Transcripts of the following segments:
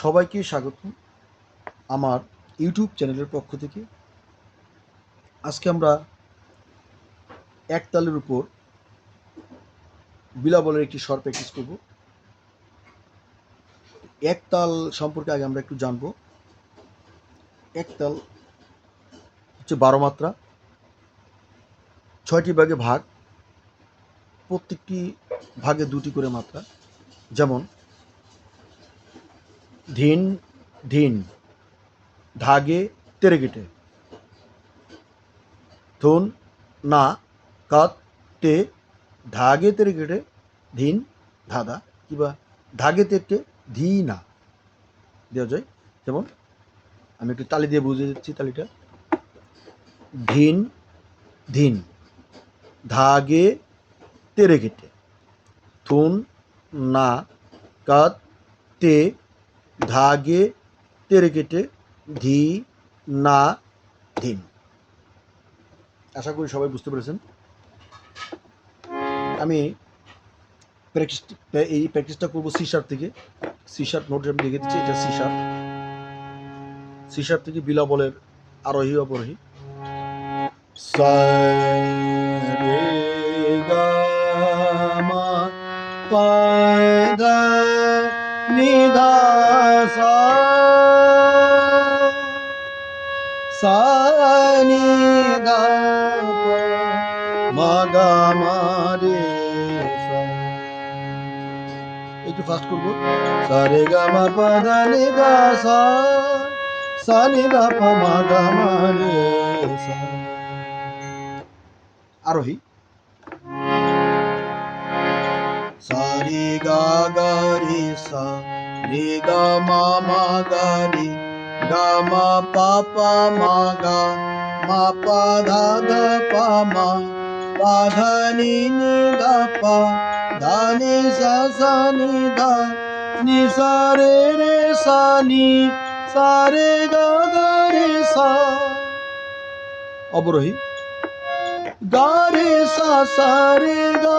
সবাইকে স্বাগত আমার ইউটিউব চ্যানেলের পক্ষ থেকে। আজকে আমরা একতালের উপর বিলাবলের একটি স্বর প্র্যাকটিস করব। একতাল সম্পর্কে আগে আমরা একটু জানব। একতাল হচ্ছে বারো মাত্রা, ছয়টি ভাগে ভাগ, প্রত্যেকটি ভাগে দুটি করে মাত্রা। যেমন ধিন ধিন, ধাগে, তেরেগেটে। থুন না, কাত, তে, ধাগে, তেরেগেটে, ধিন, ধাদা কিবা ধাগে তেরটে ধি না দেওয়া যায়। যেমন, আমি একটু তালি দিয়ে বুঝিয়ে দিচ্ছি তালিটা। ধিন ধিন, ধাগে, তেরেগেটে। থুন না, কাত, তে ধাগে তেরে কেটে ধি না ধিন আশা করি সবাই বুঝতে পেরেছেন। আমি প্র্যাকটিস এই প্র্যাকটিসটা করব সি থেকে। সি শার্প নোট আমি লিখে দিচ্ছি, এটা সি শার্প থেকে বিলা বলের আরোহী অবরোহী সা রে গা মা পা ধা নি ধা সা সা নি ধা পা মা গা মা একটু ফাস্ট করব। সা রে গা মা পা ধা নি ধা সা সা নি পা মা গা রে আরোহী। সারি গা গা রে সা রে গা মা মা গা রে গা মা পা মা গা মা পা ধা ধা পা মা পা ধা নি ধা পা ধা নি সা সা নি ধা নি সা রে রে সা নি সা রে গা গা রে সা অবরোহী গা রে সা সা রে গা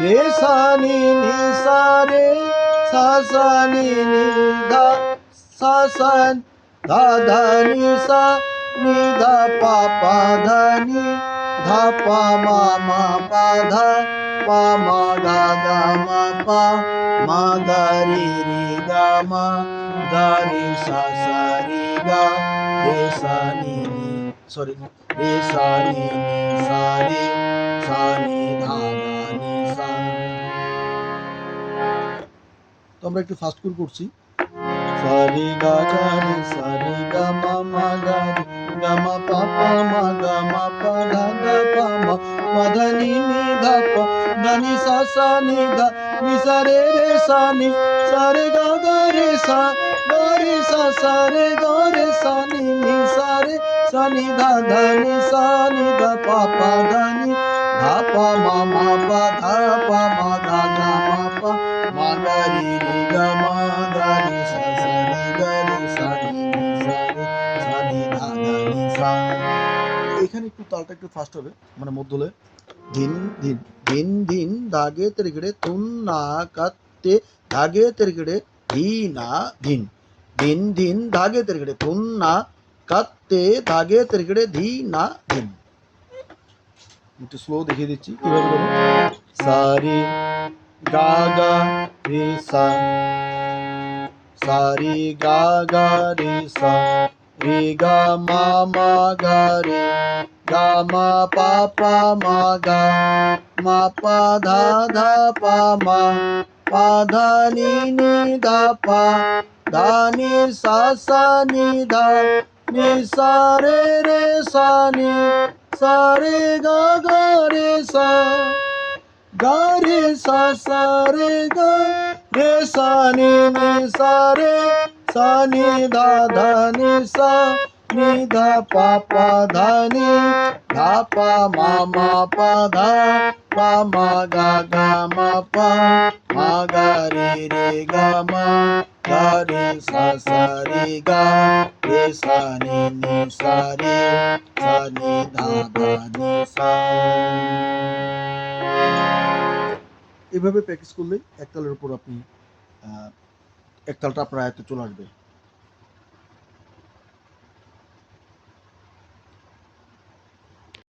রে সা নি সা রে সা সা নি ধা সা সা ধা ধা নি সা নি ধা পা পা ধা নি ধা পা মা মা পা ধা, পা মা গা গা মা পা, মা গা রে রে গা মা গা রে সা সা রে গা রে সা নি নি সরি রে সা নি নি সা আমরা একটু ফাস্ট করে করছি। সারি গা গা রে সারি গা মা মা গা পা ধা পা মা একটু তালটা একটু ফাস্ট হবে মানে মধ্যলে ধিন ধিন ধিন ধিন দাগে তেরগড়ে তুন না কাতে দাগে তেরগড়ে ধি না ধিন ধিন ধিন দাগে তেরগড়ে তুন না কাতে দাগে তেরগড়ে ধি না ধিন একটু স্লো দেখিয়ে দিচ্ছি, কীভাবে করব? সারি গা গা রে, সা। সারি গা গা রে, সা। রে, গা, মা মা, গা, রে। গা মা পা পা মা গা মা পা ধা ধা পা মা পা ধা নি নি ধা পা ধা নি সা সা নি ধা নি সা রে রে সা নি সা রে গা গা রে সা গা রে সা সা রে গা রে সা নি নি সা রে সা নি ধা ধা নি সা নি ধা পা পা ধা নি ধা পা মা মা পা ধা পা মা গা গা মা পা, মা গা রে রে গা মা, গা রে সা সা রে গা, রে সা নি নি সা রে, সা নি ধা ধা নি সা। এভাবে প্র্যাকটিস করলে একতালের উপর আপনি একতালটা আপনার আয়ত্তে চলে আসবে।